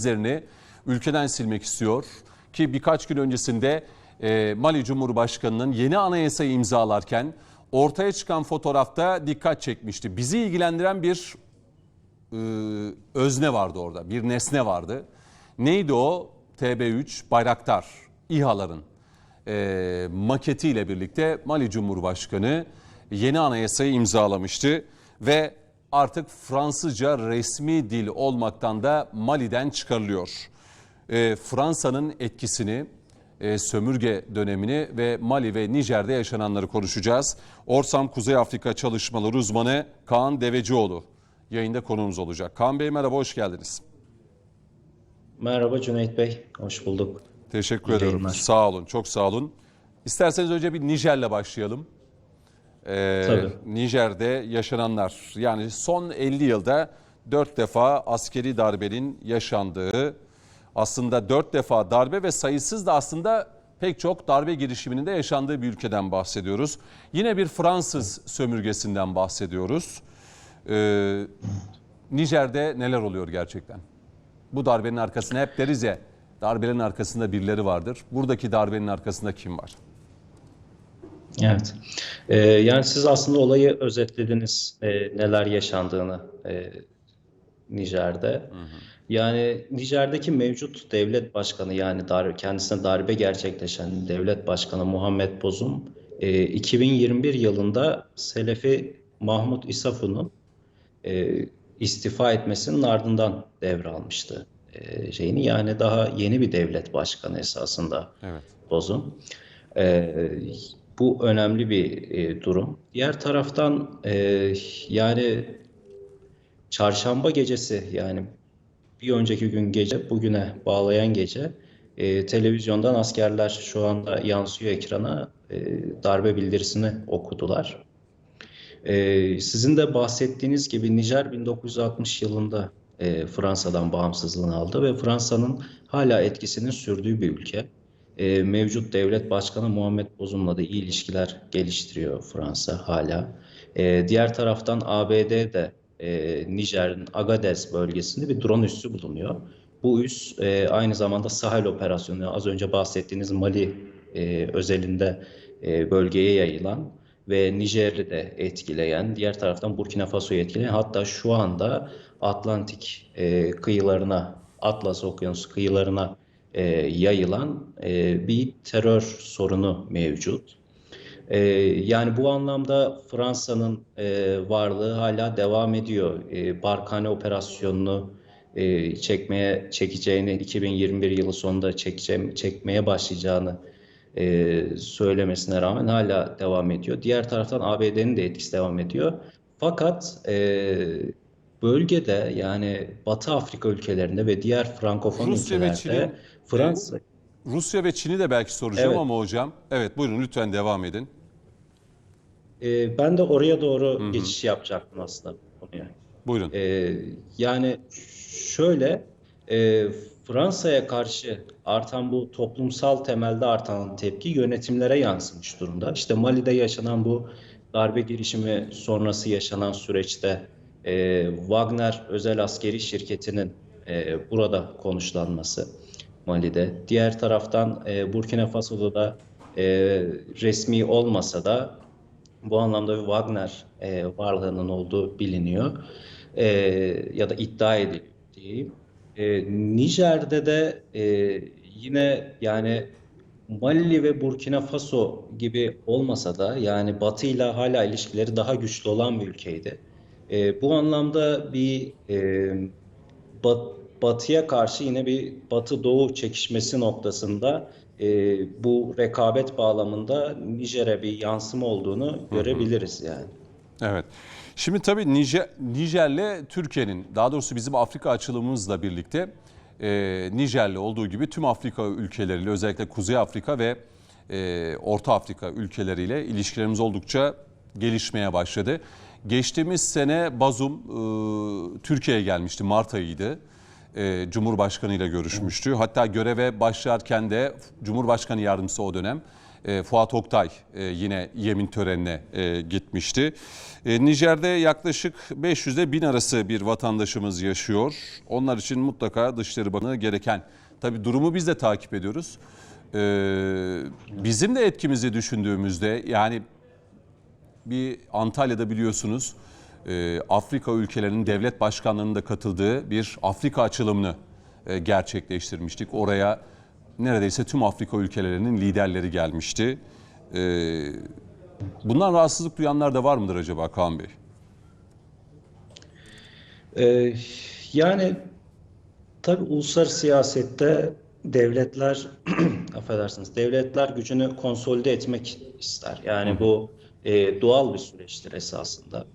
izlerini ülkeden silmek istiyor ki birkaç gün öncesinde e, Mali Cumhurbaşkanı'nın yeni anayasayı imzalarken ortaya çıkan fotoğrafta dikkat çekmişti. Bizi ilgilendiren bir e, özne vardı orada, bir nesne vardı. Neydi o? TB3 Bayraktar İHA'ların e, maketiyle birlikte Mali Cumhurbaşkanı yeni anayasayı imzalamıştı ve artık Fransızca resmi dil olmaktan da Mali'den çıkarılıyor. E, Fransa'nın etkisini, e, sömürge dönemini ve Mali ve Nijer'de yaşananları konuşacağız. Orsam Kuzey Afrika çalışmaları uzmanı Kaan Devecioğlu yayında konuğumuz olacak. Kaan Bey merhaba, hoş geldiniz. Merhaba Cüneyt Bey, hoş bulduk. Teşekkür İyi ediyorum. yayınlar. Sağ olun, çok sağ olun. İsterseniz önce bir Nijer'le başlayalım. Tabii. Nijer'de yaşananlar yani son 50 yılda 4 defa askeri darbenin yaşandığı aslında 4 defa darbe ve sayısız da aslında pek çok darbe girişiminin de yaşandığı bir ülkeden bahsediyoruz. Yine bir Fransız sömürgesinden bahsediyoruz. Ee, Nijer'de neler oluyor gerçekten? Bu darbenin arkasında hep deriz ya darbelerin arkasında birileri vardır. Buradaki darbenin arkasında kim var? Evet. Ee, yani siz aslında olayı özetlediniz, e, neler yaşandığını e, Nijer'de. Yani Nijer'deki mevcut devlet başkanı yani dar, kendisine darbe gerçekleşen devlet başkanı Muhammed Bozum e, 2021 yılında Selefi Mahmut İsafu'nun e, istifa etmesinin ardından devralmıştı e, şeyini. Yani daha yeni bir devlet başkanı esasında Evet. Bozum. E, bu önemli bir e, durum. Diğer taraftan e, yani çarşamba gecesi yani bir önceki gün gece bugüne bağlayan gece e, televizyondan askerler şu anda yansıyor ekrana e, darbe bildirisini okudular. Ee, sizin de bahsettiğiniz gibi Nijer 1960 yılında e, Fransa'dan bağımsızlığını aldı ve Fransa'nın hala etkisinin sürdüğü bir ülke. Ee, mevcut devlet başkanı Muhammed Bozum'la da iyi ilişkiler geliştiriyor Fransa hala. Ee, diğer taraftan ABD de e, Nijer'in Agadez bölgesinde bir drone üssü bulunuyor. Bu üs e, aynı zamanda Sahel operasyonu az önce bahsettiğiniz Mali e, özelinde e, bölgeye yayılan ve Nijer'i de etkileyen, diğer taraftan Burkina Faso'yu etkileyen hatta şu anda Atlantik e, kıyılarına, Atlas Okyanusu kıyılarına e, yayılan e, bir terör sorunu mevcut. E, yani bu anlamda Fransa'nın e, varlığı hala devam ediyor. E, Barkhane operasyonunu e, çekmeye çekeceğini 2021 yılı sonunda çekeceğim, çekmeye başlayacağını e, söylemesine rağmen hala devam ediyor. Diğer taraftan ABD'nin de etkisi devam ediyor. Fakat e, bölgede yani Batı Afrika ülkelerinde ve diğer Frankofon Rusya ve ülkelerde Çin'in Fransa Rusya ve Çin'i de belki soracağım Evet. ama hocam. Evet buyurun lütfen devam edin. e, ben de oraya doğru geçiş yapacaktım aslında konuya. Buyurun. Ee, yani şöyle e, Fransa'ya karşı artan bu toplumsal temelde artan tepki yönetimlere yansımış durumda. İşte Mali'de yaşanan bu darbe girişimi sonrası yaşanan süreçte e, Wagner özel askeri şirketinin e, burada konuşlanması Mali'de. Diğer taraftan e, Burkina Faso'da da e, resmi olmasa da bu anlamda bir Wagner e, varlığının olduğu biliniyor E, ya da iddia ediliyor diyeyim. E, Nijer'de de e, yine yani Mali ve Burkina Faso gibi olmasa da yani Batı ile hala ilişkileri daha güçlü olan bir ülkeydi. E, bu anlamda bir e, Bat- Batı'ya karşı yine bir Batı-Doğu çekişmesi noktasında e, bu rekabet bağlamında Nijer'e bir yansıma olduğunu görebiliriz yani. Evet. Şimdi tabii Nijer, Nijer'le Türkiye'nin daha doğrusu bizim Afrika açılımımızla birlikte e, Nijer'le olduğu gibi tüm Afrika ülkeleriyle özellikle Kuzey Afrika ve e, Orta Afrika ülkeleriyle ilişkilerimiz oldukça gelişmeye başladı. Geçtiğimiz sene Bazum e, Türkiye'ye gelmişti Mart ayıydı. E, Cumhurbaşkanı ile görüşmüştü. Hatta göreve başlarken de Cumhurbaşkanı yardımcısı o dönem e, Fuat Oktay e, yine yemin törenine e, gitmişti. E, Nijer'de yaklaşık 500 ile 1000 arası bir vatandaşımız yaşıyor. Onlar için mutlaka Dışişleri Bakanı gereken, tabii durumu biz de takip ediyoruz. E, bizim de etkimizi düşündüğümüzde yani bir Antalya'da biliyorsunuz e, Afrika ülkelerinin devlet başkanlarının da katıldığı bir Afrika açılımını e, gerçekleştirmiştik. Oraya neredeyse tüm Afrika ülkelerinin liderleri gelmişti. E, bundan rahatsızlık duyanlar da var mıdır acaba Kaan Bey? Ee, yani tabii uluslararası siyasette devletler affedersiniz devletler gücünü konsolide etmek ister. Yani bu e, doğal bir süreçtir esasında.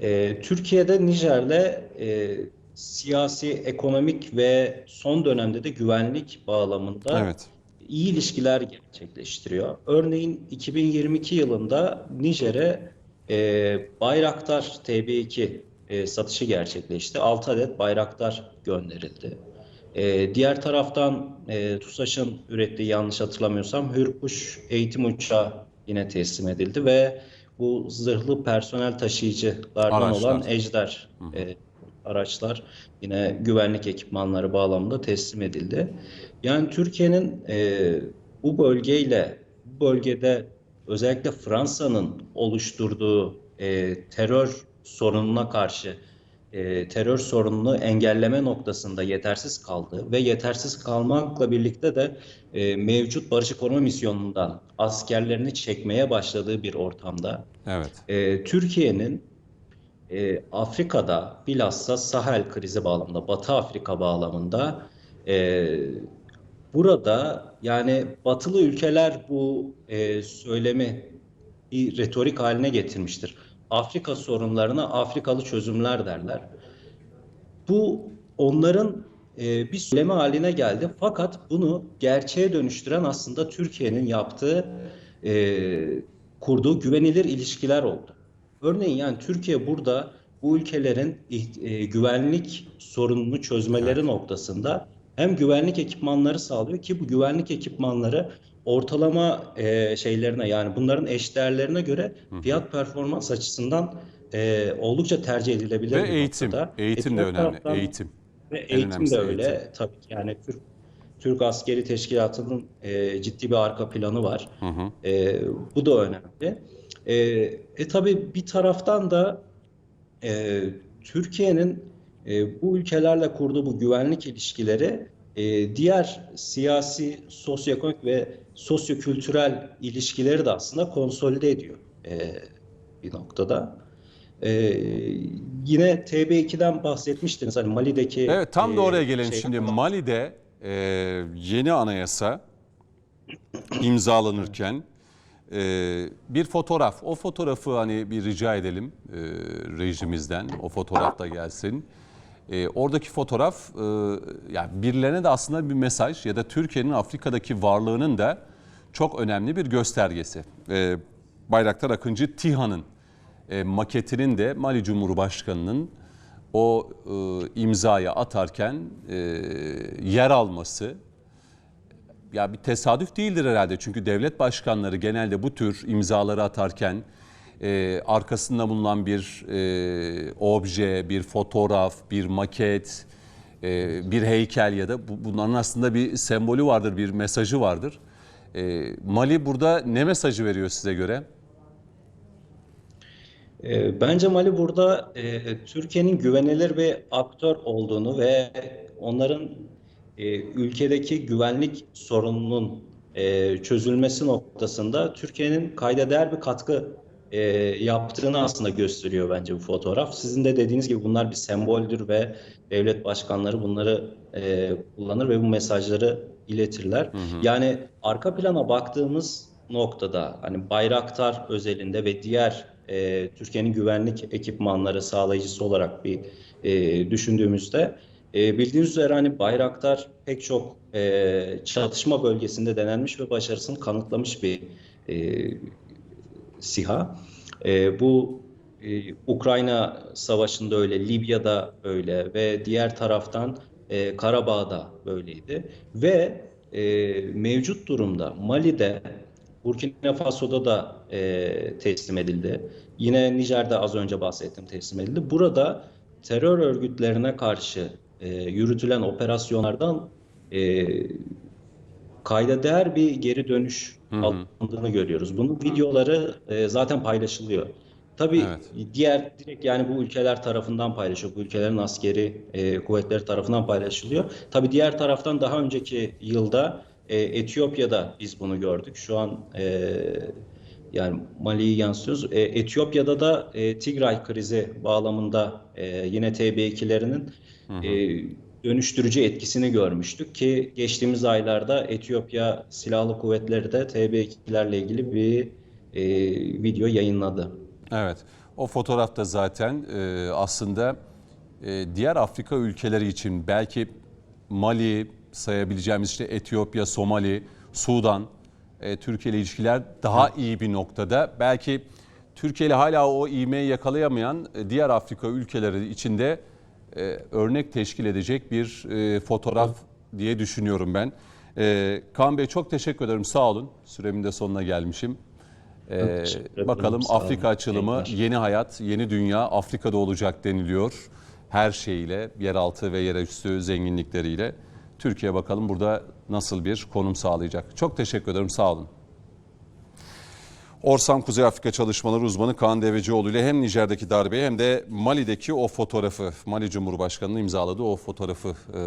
E, Türkiye'de Nijer'le e, siyasi, ekonomik ve son dönemde de güvenlik bağlamında Evet. iyi ilişkiler gerçekleştiriyor. Örneğin 2022 yılında Nijer'e e, Bayraktar TB2 e, satışı gerçekleşti. 6 adet Bayraktar gönderildi. E, diğer taraftan e, TUSAŞ'ın ürettiği yanlış hatırlamıyorsam Hürkuş eğitim uçağı yine teslim edildi ve bu zırhlı personel taşıyıcılardan Araçlar. olan Ejder e, araçlar yine güvenlik ekipmanları bağlamında teslim edildi. Yani Türkiye'nin e, bu bölgeyle bu bölgede özellikle Fransa'nın oluşturduğu e, terör sorununa karşı e, terör sorununu engelleme noktasında yetersiz kaldı ve yetersiz kalmakla birlikte de e, mevcut barışı koruma misyonundan askerlerini çekmeye başladığı bir ortamda Evet. e, Türkiye'nin e, Afrika'da bilhassa Sahel krizi bağlamında, Batı Afrika bağlamında e, burada yani batılı ülkeler bu e, söylemi bir retorik haline getirmiştir. Afrika sorunlarına Afrikalı çözümler derler. Bu onların e, bir söylemi haline geldi. Fakat bunu gerçeğe dönüştüren aslında Türkiye'nin yaptığı, e, kurduğu güvenilir ilişkiler oldu. Örneğin yani Türkiye burada bu ülkelerin e, güvenlik sorununu çözmeleri noktasında hem güvenlik ekipmanları sağlıyor ki bu güvenlik ekipmanları ortalama e, şeylerine yani bunların eşdeğerlerine göre fiyat performans açısından e, oldukça tercih edilebilir Ve bir eğitim. noktada. Eğitim de önemli. Eğitim. ve En eğitim de öyle eğitim. tabii ki yani Türk Türk askeri teşkilatının e, ciddi bir arka planı var. Hı hı. E, bu da önemli. E, e tabii bir taraftan da e, Türkiye'nin e, bu ülkelerle kurduğu bu güvenlik ilişkileri e, diğer siyasi, sosyoekonomik ve sosyokültürel ilişkileri de aslında konsolide ediyor e, bir noktada. E, yine TB2'den bahsetmiştiniz hani Mali'deki Evet tam da e, oraya gelelim şey- şimdi. Mali'de e, yeni anayasa imzalanırken e, bir fotoğraf. O fotoğrafı hani bir rica edelim e, rejimizden. O fotoğraf da gelsin. E, oradaki fotoğraf e, yani birilerine de aslında bir mesaj ya da Türkiye'nin Afrika'daki varlığının da çok önemli bir göstergesi. E, Bayraktar Akıncı TİHA'nın e, maketinin de Mali Cumhurbaşkanı'nın o e, imzayı atarken e, yer alması ya bir tesadüf değildir herhalde. Çünkü devlet başkanları genelde bu tür imzaları atarken e, arkasında bulunan bir e, obje, bir fotoğraf, bir maket, e, bir heykel ya da bu, bunların aslında bir sembolü vardır, bir mesajı vardır. E, Mali burada ne mesajı veriyor size göre? E, Bence Mali burada e, Türkiye'nin güvenilir bir aktör olduğunu ve onların e, ülkedeki güvenlik sorununun e, çözülmesi noktasında Türkiye'nin kayda değer bir katkı e, yaptığını aslında gösteriyor bence bu fotoğraf. Sizin de dediğiniz gibi bunlar bir semboldür ve devlet başkanları bunları e, kullanır ve bu mesajları iletirler. Yani arka plana baktığımız noktada hani Bayraktar özelinde ve diğer e, Türkiye'nin güvenlik ekipmanları sağlayıcısı olarak bir e, düşündüğümüzde e, bildiğiniz üzere hani Bayraktar pek çok e, çatışma bölgesinde denenmiş ve başarısını kanıtlamış bir e, SİHA. E, bu e, Ukrayna Savaşı'nda öyle, Libya'da öyle ve diğer taraftan e, Karabağ'da böyleydi. Ve e, mevcut durumda Mali'de Burkina Faso'da da e, teslim edildi. Yine Nijer'de az önce bahsettim teslim edildi. Burada terör örgütlerine karşı e, yürütülen operasyonlardan e, kayda değer bir geri dönüş alındığını görüyoruz. Bunun videoları e, zaten paylaşılıyor. Tabii Evet. diğer direkt yani bu ülkeler tarafından paylaşıyor. Bu ülkelerin askeri e, kuvvetleri tarafından paylaşılıyor. Tabii diğer taraftan daha önceki yılda e, Etiyopya'da biz bunu gördük. Şu an e, yani Mali'yi yansıtıyoruz. E, Etiyopya'da da e, Tigray krizi bağlamında e, yine TB2'lerinin e, dönüştürücü etkisini görmüştük ki geçtiğimiz aylarda Etiyopya Silahlı Kuvvetleri de TB2'lerle ilgili bir e, video yayınladı. Evet. O fotoğrafta zaten e, aslında e, diğer Afrika ülkeleri için belki Mali sayabileceğimiz işte Etiyopya, Somali, Sudan, e, Türkiye ile ilişkiler daha iyi bir noktada. Belki Türkiye ile hala o ivmeyi yakalayamayan e, diğer Afrika ülkeleri içinde e, örnek teşkil edecek bir e, fotoğraf diye düşünüyorum ben. E, Kaan Bey çok teşekkür ederim. Sağ olun. Süremin de sonuna gelmişim. Ee, bakalım. Afrika açılımı, Yayınlar. yeni hayat, yeni dünya Afrika'da olacak deniliyor. Her şeyiyle, yeraltı ve yerüstü zenginlikleriyle. Türkiye bakalım burada nasıl bir konum sağlayacak. Çok teşekkür ederim, sağ olun. Orsan Kuzey Afrika Çalışmaları uzmanı Kaan Devecioğlu ile hem Nijer'deki darbeyi hem de Mali'deki o fotoğrafı, Mali Cumhurbaşkanı'nın imzaladığı o fotoğrafı e,